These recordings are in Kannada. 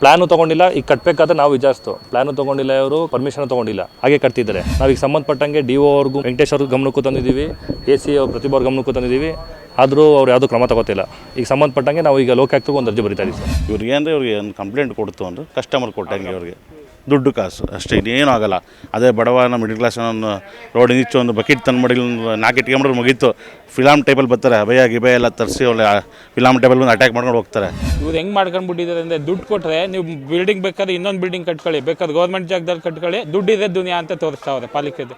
ಪ್ಲಾನು ತಗೊಂಡಿಲ್ಲ, ಈಗ ಕಟ್ಟಬೇಕಾದ್ರೆ ನಾವು ವಿಚಾರಿಸ್ತು. ಪ್ಲಾನು ತಗೊಂಡಿಲ್ಲ ಇವರು ಪರ್ಮಿಷನ್ ತಗೊಂಡಿಲ್ಲ. ಹಾಗೆ ಕಟ್ತಿದ್ದಾರೆ. ನಾವೀಗ ಸಂಬಂಧಪಟ್ಟಂಗೆ ಡಿ ಒ ಅವ್ರಿಗೂ, ವೆಂಕಟೇಶ್ ಅವ್ರ ಗಮನಕ್ಕೂ ತಂದಿದ್ದೀವಿ. ಎ ಸಿ ಅವ್ರ ಪ್ರತಿಭಾ ಗಮನಕ್ಕೂ ತಂದಿದ್ದೀವಿ. ಆದರೂ ಅವ್ರು ಯಾವುದೂ ಕ್ರಮ ತಗೋತಿಲ್ಲ. ಈಗ ಸಂಬಂಧಪಟ್ಟಂಗೆ ನಾವು ಈಗ ಲೋಕಾಯುಕ್ತಗೂ ಒಂದು ಅರ್ಜಿ ಬರೀತಾ ಇದ್ದೀವಿ ಸರ್. ಇವ್ರಿಗೆ ಅಂದರೆ ಇವ್ರಿಗೆ ಒಂದು ಕಂಪ್ಲೇಂಟ್ ಕೊಡ್ತು ಅಂದ್ರೆ ಕಸ್ಟಮರ್ ಕೊಟ್ಟಂಗೆ ಇವ್ರಿಗೆ. ದುಡ್ಡು ಕಾಸು. ಅಷ್ಟೇ ಇನ್ನೇನು ಆಗಲ್ಲ. ಅದೇ ಬಡವನ ಮಿಡಲ್ ಕ್ಲಾಸ್ ಒಂದು ರೋಡ್ ನಿಚ್ಚು ಒಂದು ಬಕೆಟ್ ತಂದು ಮಾಡಿ ನಾಲ್ಕು ಇಟ್ಕೊಂಡ್ರೆ ಮುಗೀತು. ಫಿಲಾಮ್ ಟೈಪಲ್ಲಿ ಬರ್ತಾರೆ ಅಭಯ ಗಿಭಯ ಎಲ್ಲ ತರಿಸಿ ಒಳ್ಳೆ ಫಿಲಾಮ್ ಟೈಪಲ್ ಬಂದು ಅಟ್ಯಾಕ್ ಮಾಡ್ಕೊಂಡು ಹೋಗ್ತಾರೆ. ಇವ್ರು ಹೆಂಗೆ ಮಾಡ್ಕೊಂಡ್ಬಿಟ್ಟಿದ್ದಾರೆ ಅಂದರೆ ದುಡ್ಡು ಕೊಟ್ಟರೆ ನೀವು ಬಿಲ್ಡಿಂಗ್ ಬೇಕಾದ್ರೆ ಇನ್ನೊಂದು ಬಿಲ್ಡಿಂಗ್ ಕಟ್ಕೊಳ್ಳಿ ಬೇಕಾದ್ರೆ ಗೌರ್ಮೆಂಟ್ ಜಾಗದಲ್ಲಿ ಕಟ್ಕೊಳ್ಳಿ ದುಡ್ಡಿದೆ ದುನಿಯಾ ಅಂತ ತೋರಿಸ್ತಾವ್ರೆ ಪಾಲಿಕೆದು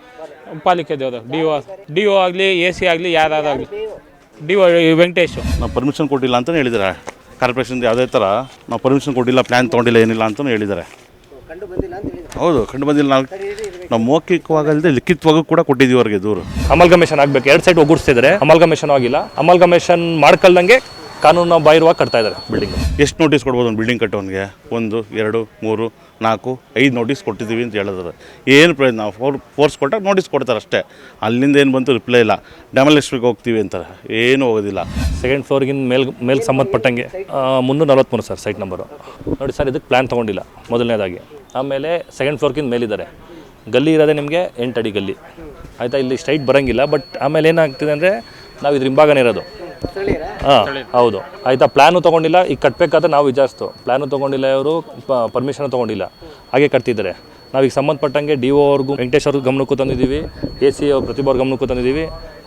ಪಾಲಿಕೆದವರು ಡಿ ಒ ಡಿ ಒ ಆಗಲಿ ಎ ಸಿ ಆಗಲಿ ಯಾರಾಗಲಿ ಡಿ ಒ ವೆಂಕಟೇಶ್. ನಾವು ಪರ್ಮಿಷನ್ ಕೊಟ್ಟಿಲ್ಲ ಅಂತಲೇ ಹೇಳಿದ್ದಾರೆ ಕಾರ್ಪೊರೇಷನ್ ಯಾವುದೇ ಥರ ನಾವು ಪರ್ಮಿಷನ್ ಕೊಟ್ಟಿಲ್ಲ ಪ್ಲ್ಯಾನ್ ತೊಗೊಂಡಿಲ್ಲ ಏನಿಲ್ಲ ಅಂತಲೂ ಹೇಳಿದ್ದಾರೆ ಹೌದು ಕಂಡು ಬಂದಿಲ್ಲ. ನಾವು ನಾವು ಮೌಖಿಕವಾಗಲ್ಲದೆ ಲಿಖಿತವಾಗೂ ಕೂಡ ಕೊಟ್ಟಿದ್ದೀವಿ ಅವ್ರಿಗೆ ದೂರು. ಅಮಲ್ಗಮೇಷನ್ ಆಗ್ಬೇಕು. ಎರಡು ಸೈಡ್ ಒಗ್ಗೂಡಿಸ್ತಿದ್ದಾರೆ ಅಮಲ್ಗಮೇಷನ್ ಆಗಿಲ್ಲ. ಅಮಲ್ಗಮೇಷನ್ ಮಾಡ್ಕೊಳ್ದಂಗೆ ಕಾನೂನು ಬಾಹಿರವಾಗಿ ಕಟ್ತಾ ಇದ್ದಾರೆ ಬಿಲ್ಡಿಂಗ್ ಎಷ್ಟು ನೋಟಿಸ್ ಕೊಡ್ಬೋದು ಒಂದು ಬಿಲ್ಡಿಂಗ್ ಕಟ್ಟೋನಿಗೆ? ಒಂದು ಎರಡು ಮೂರು ನಾಲ್ಕು ಐದು ನೋಟಿಸ್ ಕೊಟ್ಟಿದ್ದೀವಿ ಅಂತ ಹೇಳಿದ್ರೆ ಏನು ಪ್ರಯೋಜನ? ಫೋರ್ ಫೋರ್ಸ್ ಕೊಟ್ಟಾಗ ನೋಟಿಸ್ ಕೊಡ್ತಾರೆ ಅಷ್ಟೇ. ಅಲ್ಲಿಂದ ಏನು ಬಂತು ರಿಪ್ಲೈ ಇಲ್ಲ. ಡೆಮಲಿಸ್ಟ್ರಿಗೆ ಹೋಗ್ತೀವಿ ಅಂತಾರೆ. ಏನು ಹೋಗೋದಿಲ್ಲ. ಸೆಕೆಂಡ್ ಫ್ಲೋರ್ಗಿನ ಮೇಲ್ ಮೇಲ್ ಸಂಬಂಧಪಟ್ಟಂಗೆ ಮುನ್ನೂರ ನಲ್ವತ್ತ್ಮೂರು ಸರ್ ಸೈಟ್ ನಂಬರು ನೋಡಿ ಸರ್ ಇದಕ್ಕೆ ಪ್ಲ್ಯಾನ್ ತೊಗೊಂಡಿಲ್ಲ. ಮೊದಲನೇದಾಗಿ. ಆಮೇಲೆ ಸೆಕೆಂಡ್ ಫ್ಲೋರ್ಕಿಂತ ಮೇಲಿದ್ದಾರೆ. ಗಲ್ಲಿ ಇರೋದೇ ನಿಮಗೆ ಎಂಟು ಅಡಿ ಗಲ್ಲಿ. ಆಯಿತಾ? ಇಲ್ಲಿ ಸ್ಟ್ರೈಟ್ ಬರೋಂಗಿಲ್ಲ ಬಟ್ ಆಮೇಲೆ ಏನಾಗ್ತಿದೆ ಅಂದರೆ ನಾವು ಇದ್ರ ಹಿಂಭಾಗನೇ ಇರೋದು. ಹಾಂ, ಹೌದು. ಆಯಿತಾ? ಪ್ಲ್ಯಾನು ತೊಗೊಂಡಿಲ್ಲ, ಈಗ ಕಟ್ಟಬೇಕಾದ್ರೆ ನಾವು ವಿಚಾರಿಸ್ತು. ಪ್ಲ್ಯಾನು ತೊಗೊಂಡಿಲ್ಲ ಇವರು ಪರ್ಮಿಷನ್ ತೊಗೊಂಡಿಲ್ಲ. ಹಾಗೆ ಕಟ್ತಿದ್ದಾರೆ. ನಾವೀಗ ಸಂಬಂಧಪಟ್ಟಂಗೆ ಡಿ ಒ ಅವ್ರಿಗೂ, ವೆಂಕಟೇಶ್ ಅವ್ರ ಗಮನಕ್ಕೂ ತಂದಿದ್ದೀವಿ ಎ ಸಿ ಅವ್ರ ಪ್ರತಿಭಾ ಗಮನಕ್ಕೂ ತಂದಿದ್ದೀವಿ.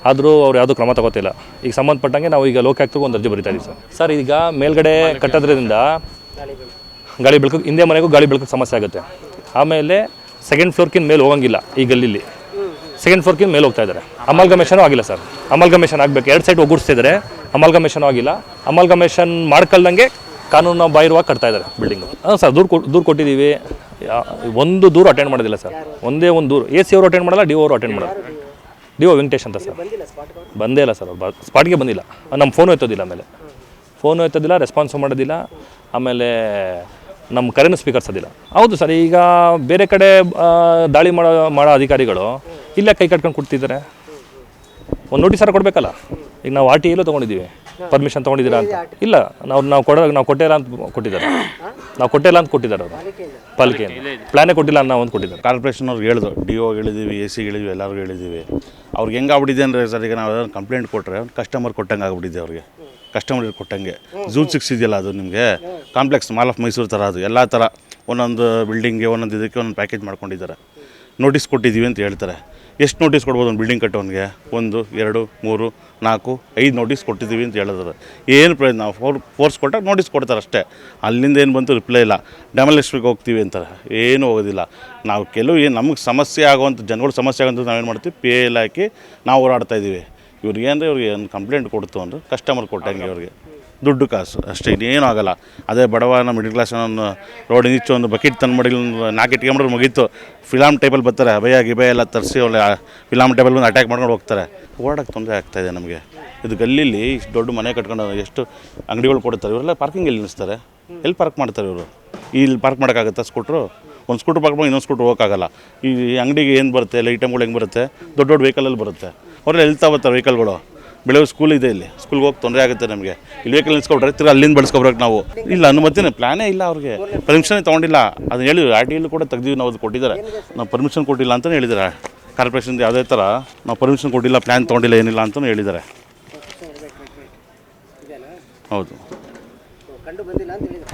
ಆದರೂ ಅವ್ರು ಯಾವುದೂ ಕ್ರಮ ತಗೋತಿಲ್ಲ. ಈಗ ಸಂಬಂಧಪಟ್ಟಂಗೆ ನಾವು ಈಗ ಲೋಕಾಯುಕ್ತಗೂ ಒಂದು ಅರ್ಜಿ ಬರೀತಾ ಇದ್ದೀವಿ ಸರ್. ಸರ್, ಈಗ ಮೇಲ್ಗಡೆ ಕಟ್ಟೋದ್ರಿಂದ ಗಾಳಿ ಬೆಳಕು, ಹಿಂದೆ ಮನೆಗೂ ಗಾಳಿ ಬೆಳಕು ಸಮಸ್ಯೆ ಆಗುತ್ತೆ. ಆಮೇಲೆ ಸೆಕೆಂಡ್ ಫ್ಲೋರ್ಕಿನ ಮೇಲೆ ಹೋಗಂಗಿಲ್ಲ ಈ ಗಲ್ಲಿಲಿ. ಸೆಕೆಂಡ್ ಫ್ಲೋರ್ಕಿನ ಮೇಲೆ ಹೋಗ್ತಾ ಇದ್ದಾರೆ. ಅಮಲ್ಗಮೇಷನೂ ಆಗಿಲ್ಲ ಸರ್. ಅಮಲ್ಗಮೇಷನ್ ಆಗಬೇಕು. ಎರಡು ಸೈಡ್ ಒಗ್ಗೂಡಿಸ್ತಿದ್ದಾರೆ. ಅಮಲ್ಗಮೇಷನ್ ಆಗಿಲ್ಲ. ಅಮಲ್ಗಮೇಷನ್ ಮಾಡ್ಕೊಳ್ದಂಗೆ ಕಾನೂನು ಬಾಹಿರವಾಗಿ ಕಟ್ತಾ ಇದ್ದಾರೆ ಬಿಲ್ಡಿಂಗು ಹಾಂ ಸರ್, ದೂರು ಕೊಟ್ಟು ದೂರು ಕೊಟ್ಟಿದ್ದೀವಿ. ಒಂದು ದೂರು ಅಟೆಂಡ್ ಮಾಡೋದಿಲ್ಲ ಸರ್. ಒಂದೇ ಒಂದು ದೂರು. ಎ ಸಿ ಅವರು ಅಟೆಂಡ್ ಮಾಡಲ್ಲ, ಡಿ ಅವರು ಅಟೆಂಡ್ ಮಾಡಲ್ಲ. ಡಿ ಒ ವೆಂಕಟೇಶ್ ಅಂತ ಸರ್. ಬಂದೇ ಇಲ್ಲ ಸರ್ ಅವ್ರು. ಸ್ಪಾಟ್ಗೆ ಬಂದಿಲ್ಲ. ನಮ್ಮ ಫೋನು ಎತ್ತೋದಿಲ್ಲ ಆಮೇಲೆ. ಫೋನು ಎತ್ತೋದಿಲ್ಲ ರೆಸ್ಪಾನ್ಸು ಮಾಡೋದಿಲ್ಲ. ಆಮೇಲೆ ನಮ್ಮ ಕರೆನೂ ಸ್ವೀಕರಿಸೋದಿಲ್ಲ. ಹೌದು ಸರ್, ಈಗ ಬೇರೆ ಕಡೆ ದಾಳಿ ಮಾಡೋ ಮಾಡೋ ಅಧಿಕಾರಿಗಳು ಇಲ್ಲೇ ಕೈ ಕಟ್ಕೊಂಡು ಕೊಡ್ತಿದ್ದಾರೆ ಒಂದು ನೋಟಿಸ್ ಸರ್ ಕೊಡಬೇಕಲ್ಲ? ಈಗ ನಾವು ಆರ್ ಟಿ ಎಲ್ಲೂ ತೊಗೊಂಡಿದ್ದೀವಿ. ಪರ್ಮಿಷನ್ ತೊಗೊಂಡಿದ್ದೀರಾ ಅಂತ. ಇಲ್ಲ, ನಾವು ನಾವು ಕೊಡೋ, ನಾವು ಕೊಟ್ಟಿಲ್ಲ ಅಂತ ಕೊಟ್ಟಿದ್ದಾರೆ. ನಾವು ಕೊಟ್ಟಿಲ್ಲ ಅಂತ ಕೊಟ್ಟಿದ್ದಾರೆ ಅವರು. ಪಾಲಿಕೆ ಪ್ಲಾನೇ ಕೊಟ್ಟಿಲ್ಲ ಅನ್ನೋ ಒಂದು ಕೊಟ್ಟಿದ್ದಾರೆ. ಕಾರ್ಪೊರೇಷನ್ ಅವ್ರಿಗೆ ಹೇಳಿದ್ರು. ಡಿ ಒ ಹೇಳಿದ್ದೀವಿ ಎ ಸಿ ಹೇಳಿದ್ವಿ, ಎಲ್ಲರಿಗೂ ಹೇಳಿದ್ದೀವಿ ಅವ್ರಿಗೆ ಹೆಂಗೆ ಆಗ್ಬಿಟ್ಟಿದೆ ಅಂದರೆ ಸರ್, ಈಗ ನಾವು ಕಂಪ್ಲೇಂಟ್ ಕೊಟ್ಟರೆ ಕಸ್ಟಮರ್ ಕೊಟ್ಟಂಗೆ ಆಗ್ಬಿಟ್ಟಿದೆ ಅವ್ರಿಗೆ. ಕಸ್ಟಮರ್ ಕೊಟ್ಟಂಗೆ. ಝೂ ಸಿಕ್ಸ್ ಇದೆಯಲ್ಲ ಅದು ನಿಮಗೆ? ಕಾಂಪ್ಲೆಕ್ಸ್, ಮಾಲ್ ಆಫ್ ಮೈಸೂರು ಥರ ಅದು. ಎಲ್ಲ ಥರ ಒಂದೊಂದು ಬಿಲ್ಡಿಂಗ್ಗೆ, ಒಂದೊಂದು ಇದಕ್ಕೆ ಒಂದೊಂದು ಪ್ಯಾಕೇಜ್ ಮಾಡ್ಕೊಂಡಿದ್ದಾರೆ. ನೋಟಿಸ್ ಕೊಟ್ಟಿದ್ದೀವಿ ಅಂತ ಹೇಳ್ತಾರೆ. ಎಷ್ಟು ನೋಟಿಸ್ ಕೊಡ್ಬೋದು ಒಂದು ಬಿಲ್ಡಿಂಗ್ ಕಟ್ಟೋನಿಗೆ? ಒಂದು, ಎರಡು, ಮೂರು, ನಾಲ್ಕು, ಐದು ನೋಟಿಸ್ ಕೊಟ್ಟಿದ್ದೀವಿ ಅಂತ ಹೇಳಿದ್ರೆ ಏನು ಪ್ರಯೋಜನ? ಫೋರ್, ಫೋರ್ಸ್ ಕೊಟ್ಟಾಗ ನೋಟಿಸ್ ಕೊಡ್ತಾರೆ ಅಷ್ಟೇ. ಅಲ್ಲಿಂದ ಏನು ಬಂತು ರಿಪ್ಲೈ ಇಲ್ಲ. ಡೆಮಲಿಸ್ಟ್ರಿಗೆ ಹೋಗ್ತೀವಿ ಅಂತಾರೆ. ಏನೂ ಹೋಗೋದಿಲ್ಲ. ನಾವು ಕೆಲವು ಏನು ನಮಗೆ ಸಮಸ್ಯೆ ಆಗುವಂಥ ಜನಗಳು ಸಮಸ್ಯೆ ಆಗುವಂಥ ನಾವೇನು ಮಾಡ್ತೀವಿ? ಪೇ ಹಾಕಿ ನಾವು ಓಡಾಡ್ತಾ ಇದ್ದೀವಿ. ಇವ್ರಿಗೆ ಅಂದರೆ ಇವ್ರಿಗೆ ಒಂದು ಕಂಪ್ಲೇಂಟ್ ಕೊಡ್ತು ಅಂದರೆ ಕಸ್ಟಮರ್ ಕೊಟ್ಟಂಗೆ ಇವ್ರಿಗೆ. ದುಡ್ಡು ಕಾಸು. ಅಷ್ಟೇ, ಇನ್ನೇನು ಆಗಲ್ಲ. ಅದೇ ಬಡವನ ಮಿಡಿಲ್ ಕ್ಲಾಸ್ ಒಂದು ರೋಡ್ ನಿಚ್ಚು ಒಂದು ಬಕೆಟ್ ತಂದು ಮಾಡಿ ನಾಲ್ಕು ಇಟ್ಕೊಂಡ್ರೆ ಮುಗೀತು. ಫಿಲಾಮ್ ಟೈಪಲ್ಲಿ ಬರ್ತಾರೆ, ಅಭಯ, ಗಿಭಯ ಎಲ್ಲ ತರಿಸಿ ಒಳ್ಳೆ ಫಿಲಾಮ್ ಟೇಬಲ್ ಬಂದು ಅಟ್ಯಾಕ್ ಮಾಡ್ಕೊಂಡು ಹೋಗ್ತಾರೆ. ಓಡೋಕ್ಕೆ ತೊಂದರೆ ಆಗ್ತಾಯಿದೆ ನಮಗೆ. ಇದು ಗಲ್ಲಿಲಿ ಇಷ್ಟು ದೊಡ್ಡ ಮನೆ ಕಟ್ಕೊಂಡು ಎಷ್ಟು ಅಂಗಡಿಗಳು ಕೊಡ್ತಾರೆ, ಇವರೆಲ್ಲ ಪಾರ್ಕಿಂಗ್ ಎಲ್ಲಿ ನಿಲ್ಲಿಸ್ತಾರೆ ಎಲ್ಲಿ ಪಾರ್ಕ್ ಮಾಡ್ತಾರೆ ಇವರು? ಇಲ್ಲಿ ಪಾರ್ಕ್ ಮಾಡೋಕ್ಕಾಗತ್ತಾ ಸ್ಕೂಟ್ರು ಒಂದು ಸ್ಕೂಟ್ರ್ ಪಾರ್ಕ್ ಮಾಡಿ ಇನ್ನೊಂದು ಸ್ಕೂಟ್ರ್ ಹೋಗೋಕ್ಕಾಗಲ್ಲ ಈ ಅಂಗಡಿಗೆ ಏನು ಬರುತ್ತೆ, ಎಲ್ಲ ಐಟಮ್ಗಳು ಹೆಂಗೆ ಬರುತ್ತೆ? ದೊಡ್ಡ ದೊಡ್ಡ ವೆಹಿಕಲಲ್ಲಿ ಬರುತ್ತೆ. ಅವರೆಲ್ಲ ಎಲ್ತಾ ಬರ್ತಾರೆ ವೆಹಿಕಲ್ಗಳು. ಬೆಳಗ್ಗೆ ಸ್ಕೂಲ್ ಇದೆ ಇಲ್ಲಿ. ಸ್ಕೂಲ್ಗೆ ಹೋಗಿ ತೊಂದರೆ ಆಗುತ್ತೆ ನಮಗೆ. ಇಲ್ಲಿ ವೆಹಿಕಲ್ ನಿಲ್ಸ್ಕೊಬಿಟ್ರೆ ತಿರ್ಗಿ ಅಲ್ಲಿಂದ ಬೆಳೆಸ್ಕೊಬ್ರಕ್ಕೆ ನಾವು. ಇಲ್ಲ, ಅನುಮತಿನೇ ಪ್ಲಾನೇ ಇಲ್ಲ ಅವ್ರಿಗೆ. ಪರ್ಮಿಷನ್ ತೊಗೊಂಡಿಲ್ಲ. ಅದನ್ನ ಹೇಳಿ ಆರ್ ಟಿ ಕೂಡ ತೆಗ್ದೀವಿ ನಾವು ಅದು ಕೊಟ್ಟಿದ್ದಾರೆ. ನಾವು ಪರ್ಮಿಷನ್ ಕೊಟ್ಟಿಲ್ಲ ಅಂತಲೇ ಹೇಳಿದ್ದಾರೆ. ಕಾರ್ಪೊರೇಷನ್ ಯಾವುದೇ ಥರ ನಾವು ಪರ್ಮಿಷನ್ ಕೊಟ್ಟಿಲ್ಲ ಪ್ಲ್ಯಾನ್ ತೊಗೊಂಡಿಲ್ಲ, ಏನಿಲ್ಲ ಅಂತಲೂ ಹೇಳಿದ್ದಾರೆ. ಹೌದು.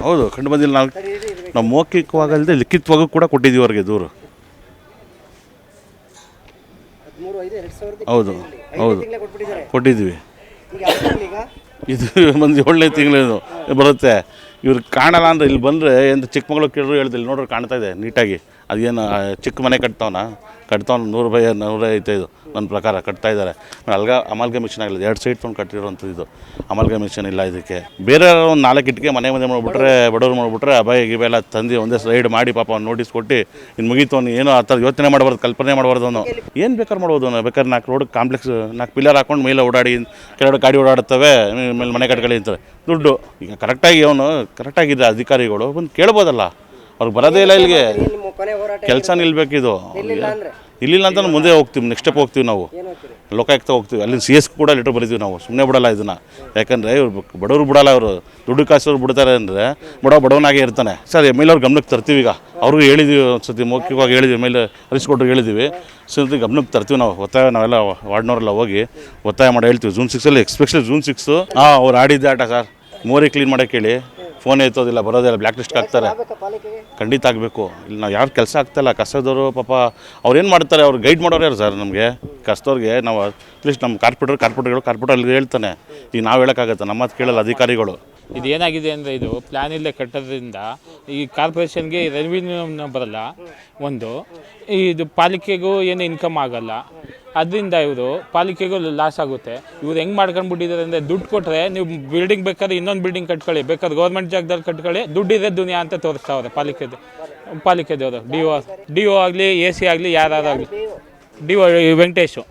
ಹೌದು, ಕಂಡು ಬಂದಿಲ್ಲ ನಾವು ನಾವು ಮೌಖಿಕವಾಗಲ್ಲದೆ ಲಿಖಿತವಾಗೂ ಕೂಡ ಕೊಟ್ಟಿದ್ದೀವಿ ಅವ್ರಿಗೆ ದೂರು. ಹೌದು ಹೌದು. ಕೊಟ್ಟಿದ್ದೀವಿ. ಇದು ಒಂದು ಏಳನೇ ತಿಂಗಳು ಬರುತ್ತೆ. ಇವ್ರು ಕಾಣಲ್ಲ ಅಂದ್ರೆ ಇಲ್ಲಿ ಬಂದರೆ ಎಂದು ಚಿಕ್ಕಮಗಳೂರು ಕೇಳಿದ್ರು ಹೇಳ್ದಿಲ್ಲ ನೋಡ್ರಿ ಕಾಣ್ತಾ ಇದೆ ನೀಟಾಗಿ. ಅದೇನು ಚಿಕ್ಕ ಮನೆ ಕಟ್ತಾವನ? ಕಟ್ತಾವ್ನ ನೂರು ಬೈ ನೂರ ಇದು, ನನ್ನ ಪ್ರಕಾರ ಕಟ್ತಾ ಇದ್ದಾರೆ. ಅಲ್ಗ ಅಮಲ್ಗ ಮಿಷನ್ ಆಗಿಲ್ಲ ಎರಡು ಸೈಡ್ ತೊಗೊಂಡು ಕಟ್ಟಿರೋಂಥದ್ದು ಇದು. ಅಮಲ್ಗ ಮಿಷನ್ ಇಲ್ಲ ಇದಕ್ಕೆ. ಬೇರೆ ಒಂದು ನಾಲ್ಕು ಇಟ್ಟಿಗೆ ಮನೆ ಮುಂದೆ ಮಾಡಿಬಿಟ್ರೆ, ಬಡವ್ರು ಮಾಡಿಬಿಟ್ರೆ, ಅಭಯ ಗಿಬ ಎಲ್ಲ ತಂದು ಒಂದೇ ಸೈಡ್ ಮಾಡಿ ಪಾಪ ಅವ್ನು ನೋಟಿಸ್ ಕೊಟ್ಟು ಇನ್ನು ಮುಗೀತು ಅವ್ನು ಏನೋ ಆ ಥರ ಯೋಚನೆ ಮಾಡಬಾರ್ದು, ಕಲ್ಪನೆ ಮಾಡಬಾರ್ದು ಅವನು. ಏನು ಬೇಕಾದ್ರೆ ಮಾಡ್ಬೋದು ಅವನು, ಬೇಕಾದ್ರೆ ನಾಲ್ಕು ರೋಡ್ ಕಾಂಪ್ಲೆಕ್ಸ್ ನಾಲ್ಕು ಪಿಲ್ಲರ್ ಹಾಕೊಂಡು ಮೇಲೆ ಓಡಾಡಿ, ಕೆಳಗಡೆ ಗಾಡಿ ಓಡಾಡ್ತವೆ ಮೇಲೆ ಮನೆ ಕಟ್ಕೊಳ್ಳಿ ಅಂತಾರೆ. ದುಡ್ಡು. ಈಗ ಕರೆಕ್ಟಾಗಿ ಅವನು ಕರೆಕ್ಟಾಗಿದೆ ಅಧಿಕಾರಿಗಳು ಬಂದು ಕೇಳ್ಬೋದಲ್ಲ. ಅವ್ರಿಗೆ ಬರೋದೇ ಇಲ್ಲ ಇಲ್ಲಿಗೆ. ಕೆಲಸ ನಿಲ್ಬೇಕಿದು. ಇಲ್ಲಿಲ್ಲ ಅಂತ ಮುಂದೆ ಹೋಗ್ತೀವಿ ನೆಕ್ಸ್ಟ್ ಸ್ಟೆಪ್ ಹೋಗ್ತೀವಿ ನಾವು. ಲೋಕಾಯುಕ್ತ ಹೋಗ್ತೀವಿ. ಅಲ್ಲಿ ಸಿ ಎಸ್ ಕೂಡ ಲೆಟರ್ ಬರೀತೀವಿ ನಾವು. ಸುಮ್ಮನೆ ಬಿಡಲ್ಲ ಇದನ್ನು. ಯಾಕಂದರೆ ಇವ್ರು ಬಡವರು ಬಿಡಲ್ಲ ಅವರು. ದುಡ್ಡು ಕಾಸೋರು ಬಿಡ್ತಾರೆ ಅಂದರೆ ಬಡ ಬಡವನಾಗೇ ಇರ್ತಾನೆ. ಸರ್ ಎಂ ಎಲ್ ಅವ್ರ ಗಮನಕ್ಕೆ ತರ್ತೀವಿ ಈಗ. ಅವ್ರಿಗೂ ಹೇಳಿದ್ದೀವಿ ಒಂದ್ಸತಿ ಮೌಖಿಕವಾಗಿ ಹೇಳಿದ್ವಿ. ಮೇಲೆ ಹರಿಸ್ಕೊಟ್ರು ಹೇಳಿದ್ದೀವಿ ಸತಿ ಗಮನಕ್ಕೆ ತರ್ತೀವಿ ನಾವು. ಒತ್ತಾಯ ನಾವೆಲ್ಲ ವಾರ್ಡ್ನವರೆಲ್ಲ ಹೋಗಿ ಒತ್ತಾಯ ಮಾಡಿ ಹೇಳ್ತೀವಿ. ಜೂನ್ ಸಿಕ್ಸಲ್ಲಿ ಎಕ್ಸ್ಪೆಷಲಿ ಜೂನ್ ಸಿಕ್ಸು ಹಾಂ ಅವ್ರು ಆಡಿದ್ದೆ ಆಟ ಸರ್. ಮೋರಿ ಕ್ಲೀನ್ ಮಾಡೋಕ್ಕೆ ಹೇಳಿ. ಫೋನ್ ಎತ್ತೋದಿಲ್ಲ, ಬರೋದಿಲ್ಲ ಬ್ಲ್ಯಾಕ್ ಲಿಸ್ಟ್ ಹಾಕ್ತಾರೆ. ಖಂಡಿತ ಆಗಬೇಕು. ಇಲ್ಲಿ ನಾವು ಯಾರು ಕೆಲಸ ಆಗ್ತಾಯಿಲ್ಲ ಕಸದವರು ಪಾಪ ಅವ್ರೇನು ಮಾಡ್ತಾರೆ, ಅವ್ರು ಗೈಡ್ ಮಾಡೋರು ಯಾರು ಸರ್ ನಮಗೆ? ಕಸದವ್ರಿಗೆ ನಾವು ಅಟ್ಲೀಸ್ಟ್ ನಮ್ಮ ಕಾರ್ಪೊರೇಟರ್ ಕಾರ್ಪೊರೇಟರ್ಗಳು ಕಾರ್ಪೊರೇಟರ್ ಹೇಳ್ತಾನೆ. ಈಗ ನಾವು ಹೇಳೋಕ್ಕಾಗತ್ತೆ ನಮ್ಮ ಕೇಳಲ್ಲ ಅಧಿಕಾರಿಗಳು. ಇದು ಏನಾಗಿದೆ ಅಂದರೆ ಇದು ಪ್ಲ್ಯಾನ್ ಇಲ್ಲದೆ ಕಟ್ಟೋದ್ರಿಂದ ಈ ಕಾರ್ಪೊರೇಷನ್ಗೆ ರೆವಿನ್ಯೂ ಬರಲ್ಲ. ಒಂದು, ಇದು ಪಾಲಿಕೆಗೂ ಏನು ಇನ್ಕಮ್ ಆಗಲ್ಲ. ಅದರಿಂದ ಇವರು ಪಾಲಿಕೆಗೂ ಲಾಸ್ ಆಗುತ್ತೆ. ಇವ್ರು ಹೆಂಗೆ ಮಾಡ್ಕೊಂಡ್ಬಿಟ್ಟಿದ್ದಾರೆ ಅಂದರೆ ದುಡ್ಡು ಕೊಟ್ಟರೆ ನೀವು ಬಿಲ್ಡಿಂಗ್ ಬೇಕಾದ್ರೆ ಇನ್ನೊಂದು ಬಿಲ್ಡಿಂಗ್ ಕಟ್ಕೊಳ್ಳಿ. ಬೇಕಾದ್ರೆ ಗೌರ್ಮೆಂಟ್ ಜಾಗದಲ್ಲಿ ಕಟ್ಕೊಳ್ಳಿ. ದುಡ್ಡಿದೆ ದುನಿಯಾ ಅಂತ ತೋರಿಸ್ತಾವ್ರೆ ಪಾಲಿಕೆದು, ಪಾಲಿಕೆದವರು. ಡಿ ಒ ಡಿ ಒ ಆಗಲಿ, ಎ ಸಿ ಆಗಲಿ ಯಾರಾಗಲಿ ಡಿ ಒ, ವೆಂಕಟೇಶು.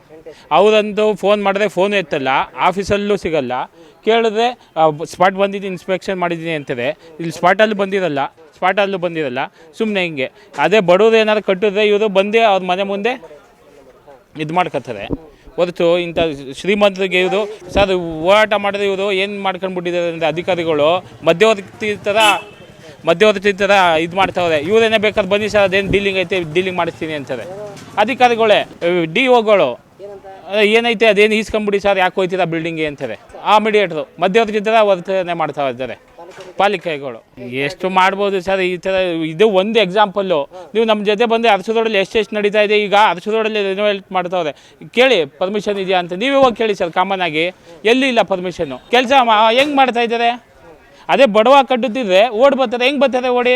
ಅವರಂತೂ ಫೋನ್ ಮಾಡಿದ್ರೆ ಫೋನ್ ಎತ್ತಲ್ಲ ಆಫೀಸಲ್ಲೂ ಸಿಗಲ್ಲ. ಕೇಳಿದ್ರೆ ಸ್ಪಾಟ್ ಬಂದಿದ್ದು ಇನ್ಸ್ಪೆಕ್ಷನ್ ಮಾಡಿದ್ದೀನಿ ಅಂತಾರೆ ಇಲ್ಲಿ ಸ್ಪಾಟಲ್ಲಿ ಬಂದಿರಲ್ಲ ಸ್ಪಾಟಲ್ಲೂ ಬಂದಿರಲ್ಲ ಸುಮ್ಮನೆ ಹಿಂಗೆ. ಅದೇ ಬಡವ್ರು ಏನಾದ್ರು ಕಟ್ಟಿದ್ರೆ ಇವರು ಬಂದೇ ಅವ್ರ ಮನೆ ಮುಂದೆ ಇದು ಮಾಡ್ಕೊತಾರೆ. ಹೊರತು ಇಂಥ ಶ್ರೀಮಂತರಿಗೆ ಇವರು, ಸರ್, ಹೋರಾಟ ಮಾಡಿದ್ರೆ ಇವರು ಏನು ಮಾಡ್ಕೊಂಡ್ಬಿಟ್ಟಿದ್ದಾರೆ ಅಂದರೆ ಅಧಿಕಾರಿಗಳು, ಮಧ್ಯವರ್ತಿ ಥರ ಮಧ್ಯವರ್ತಿ ಥರ ಇದು ಮಾಡ್ತಾವ್ರೆ. ಇವರೇನೇ ಬೇಕಾದ್ರೆ ಬನ್ನಿ ಸರ್, ಅದೇನು ಡೀಲಿಂಗ್ ಐತೆ ಡೀಲಿಂಗ್ ಮಾಡಿಸ್ತೀನಿ ಅಂತಾರೆ. ಅಧಿಕಾರಿಗಳೇ, ಡಿ ಒಗಳು ಏನೈತೆ, ಅದೇನು ಈಸ್ಕೊಂಬಿಡಿ ಸರ್, ಯಾಕೆ ಹೋಯ್ತೀರಾ ಬಿಲ್ಡಿಂಗ್ಗೆ ಅಂತಾರೆ. ಆ ಮೀಡಿಯೇಟ್ರು, ಮಧ್ಯವರ್ತಿ ಥರ ವರ್ತನೆ ಮಾಡ್ತಾ ಇದ್ದಾರೆ. ಪಾಲಿಕೆಗಳು ಎಷ್ಟು ಮಾಡ್ಬೋದು ಸರ್, ಈ ಥರ, ಇದು ಒಂದು ಎಕ್ಸಾಂಪಲ್ಲು ನೀವು ನಮ್ಮ ಜೊತೆ ಬಂದು ಅರಸೋದ್ರಲ್ಲಿ ಎಷ್ಟು ಎಷ್ಟು ನಡೀತಾ ಇದೆ, ಈಗ ರೋಡಲ್ಲಿ ರಿನೋವೇಟ್ ಮಾಡ್ತಾವ್ರೆ. ಕೇಳಿ ಪರ್ಮಿಷನ್ ಇದೆಯಾ ಅಂತ. ನೀವೇ ಹೋಗಿ ಕೇಳಿ ಸರ್ ಕಾಮನ್ ಆಗಿ. ಎಲ್ಲಿ ಇಲ್ಲ ಪರ್ಮಿಷನ್ನು ಕೆಲಸ ಹೆಂಗೆ ಮಾಡ್ತಾ ಇದ್ದಾರೆ? ಅದೇ ಬಡವ ಕಟ್ಟುತ್ತಿದ್ರೆ ಓಡ್ ಬರ್ತಾರೆ, ಹೆಂಗೆ ಬರ್ತಾರೆ ಓಡಿ?